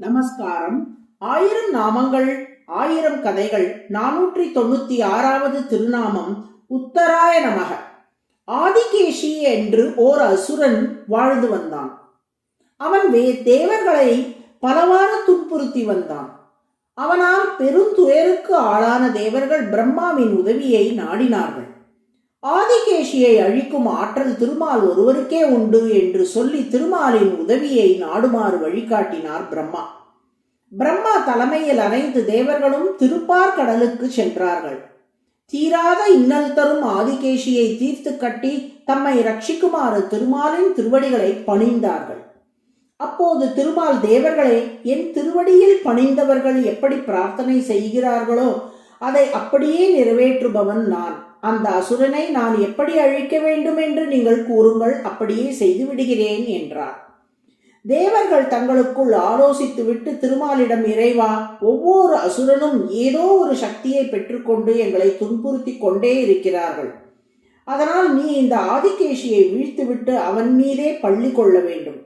நமஸ்காரம். ஆயிரம் நாமங்கள் ஆயிரம் கதைகள் நானூற்றி தொண்ணூத்தி ஆறாவது திருநாமம் உத்தராய நமக. ஆதிகேஷி என்று ஓர் அசுரன் வாழ்ந்து வந்தான். அவன் வே தேவர்களை பலவாறு துன்புறுத்தி வந்தான். அவனால் பெருந்துயருக்கு ஆளான தேவர்கள் பிரம்மாவின் உதவியை நாடினார்கள். ஆதிகேஷியை அழிக்கும் ஆற்றல் திருமால் ஒருவருக்கே உண்டு என்று சொல்லி திருமாலின் உதவியை நாடுமாறு வழிகாட்டினார் பிரம்மா. பிரம்மா தலைமையில் அனைத்து தேவர்களும் திருப்பார் கடலுக்கு சென்றார்கள். தீராத இன்னல் தரும் ஆதிகேஷியை தீர்த்து கட்டி தம்மை ரட்சிக்குமாறு திருமாலின் திருவடிகளை பணிந்தார்கள். அப்போது திருமால் தேவர்களே என் திருவடியில் பணிந்தவர்கள் எப்படி பிரார்த்தனை செய்கிறார்களோ அதை அப்படியே நிறைவேற்றுபவன் நான். அந்த அசுரனை நான் எப்படி அழிக்க வேண்டும் என்று நீங்கள் கூறுங்கள் அப்படியே செய்து விடுகிறேன் என்றார். தேவர்கள் தங்களுக்குள் ஆலோசித்துவிட்டு திருமாலிடம் இறைவா ஒவ்வொரு அசுரனும் ஏதோ ஒரு சக்தியை பெற்றுக்கொண்டு எங்களை துன்புறுத்தி கொண்டே இருக்கிறார்கள். அதனால் நீ இந்த ஆதிகேஷியை வீழ்த்துவிட்டு அவன் மீதே பள்ளி கொள்ள வேண்டும்.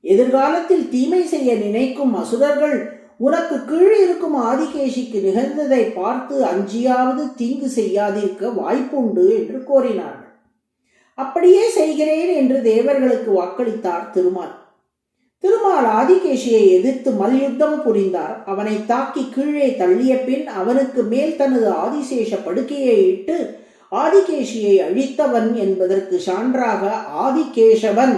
எதிர்காலத்தில் தீமை செய்ய நினைக்கும் அசுரர்கள் உனக்கு கீழ் இருக்கும் ஆதிகேஷிக்கு நிகழ்ந்ததை பார்த்து அஞ்சியாவது தீங்கு செய்யாதிருக்க வாய்ப்புண்டு என்று கோரினார்கள். அப்படியே செய்கிறேன் என்று தேவர்களுக்கு வாக்களித்தார் திருமால். திருமால் ஆதிகேஷியை எதிர்த்து மல்யுத்தம் புரிந்தார். அவனை தாக்கி கீழே தள்ளிய பின் அவனுக்கு மேல் தனது ஆதிசேஷ படுக்கையை இட்டு ஆதிகேஷியை அழித்தவன் என்பதற்கு சான்றாக ஆதிகேசவன்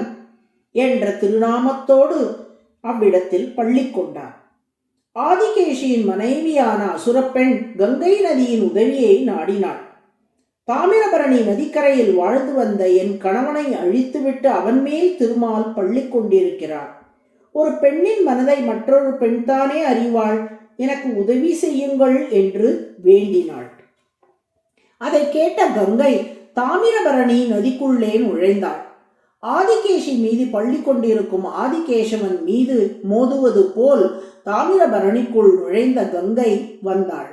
என்ற திருநாமத்தோடு அவ்விடத்தில் பள்ளி கொண்டார் ஆதிகேஷியின் மனைவியான அசுரப்பெண் கங்கை நதியின் உதவியை நாடினாள். தாமிரபரணி நதிக்கரையில் வாழ்ந்து வந்த என் கணவனை அழித்துவிட்டு அவன் மேல் திருமால் பள்ளி கொண்டிருக்கிறார். ஒரு பெண்ணின் மனதை மற்றொரு பெண்தானே அறிவாள் எனக்கு உதவி செய்யுங்கள் என்று வேண்டினாள். அதை கேட்ட கங்கை தாமிரபரணி நதிக்குள்ளே நுழைந்தாள். ஆதிகேஷி மீது பள்ளி கொண்டிருக்கும் ஆதிகேசவன் மீது மோதுவது போல் தாமிரபரணிக்குள் நுழைந்த கங்கை வந்தாள்.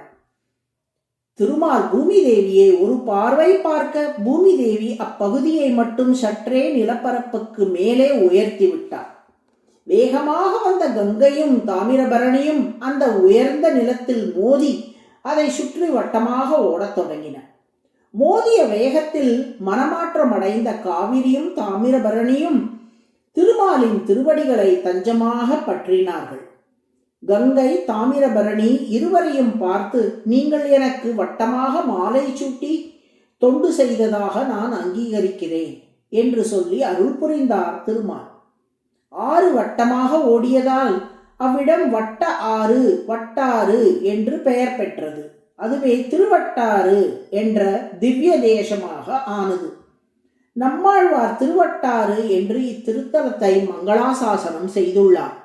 திருமால் பூமி தேவியை ஒரு பார்வை பார்க்க பூமி தேவி அப்பகுதியை மட்டும் சற்றே நிலப்பரப்புக்கு மேலே உயர்த்தி விட்டார். வேகமாக வந்த கங்கையும் தாமிரபரணியும் அந்த உயர்ந்த நிலத்தில் மோதி அதை சுற்றி வட்டமாக ஓடத் தொடங்கின. மோதிய வேகத்தில் மனமாற்றம் அடைந்த காவிரியும் தாமிரபரணியும் திருமாலின் திருவடிகளை தஞ்சமாக பற்றினார்கள். கங்கை தாமிரபரணி இருவரையும் பார்த்து நீங்கள் எனக்கு வட்டமாக மாலை சூட்டி தொண்டு செய்ததாக நான் அங்கீகரிக்கிறேன் என்று சொல்லி அருள் புரிந்தார் திருமால். ஆறு வட்டமாக ஓடியதால் அவ்விடம் வட்ட ஆறு வட்டாறு என்று பெயர் பெற்றது. அதுவே திருவட்டாறு என்ற திவ்ய தேசமாக ஆனது. நம்மாழ்வார் திருவட்டாறு என்று இத்திருத்தலத்தை மங்களாசாசனம் செய்துள்ளார்.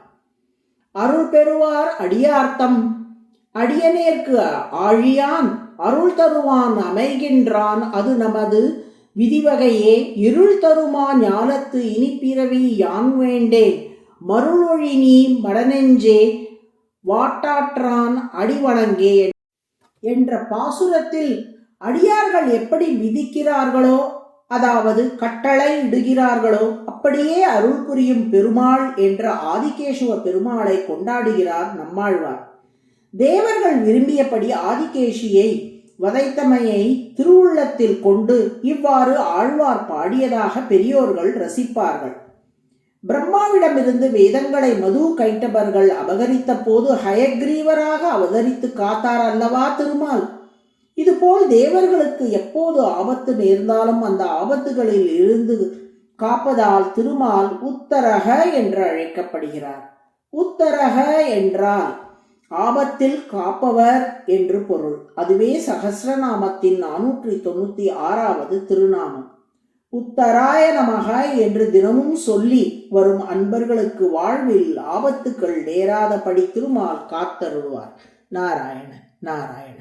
அருள் பெறுவார் அடியார்த்தம். அடியனேற்கு ஆழியான் அருள் தருவான் அமைகின்றான் அது நமது விதிவகையே. இருள் தருமா ஞானத்து இனிப்பிறவி யான் வேண்டே? மருளொழி நீ மடனெஞ்சே வாட்டாற்றான் அடிவணங்கே என்ற பாசுரத்தில் அடியார்கள் எப்படி விதிக்கிறார்களோ அதாவது கட்டளை இடுகிறார்களோ அப்படியே அருள் புரியும் பெருமாள் என்ற ஆதிகேசுவ பெருமாளை கொண்டாடுகிறார் நம்மாழ்வார். தேவர்கள் விரும்பியபடி ஆதிகேஷியை வதைத்தமையை திருவுள்ளத்தில் கொண்டு இவ்வாறு ஆழ்வார் பாடியதாக பெரியோர்கள் ரசிப்பார்கள். பிரம்மாவிடமிருந்து வேதங்களை மது கைட்டபர்கள் அபகரித்த போது ஹயக்ரீவராக அவதரித்து காத்தார் அல்லவா திருமால்? இதுபோல் தேவர்களுக்கு எப்போது ஆபத்து நேர்ந்தாலும் அந்த ஆபத்துகளில் இருந்து காப்பதால் திருமால் உத்தரக என்று அழைக்கப்படுகிறார். உத்தரக என்றால் ஆபத்தில் காப்பவர் என்று பொருள். அதுவே சகசிரநாமத்தின் நானூற்றி தொண்ணூத்தி ஆறாவது திருநாமம். உத்தராய நமக என்று தினமும் சொல்லி வரும் அன்பர்களுக்கு வாழ்வில் ஆபத்துக்கள் நேராதபடி திருமால் காத்தருள்வார். நாராயண நாராயண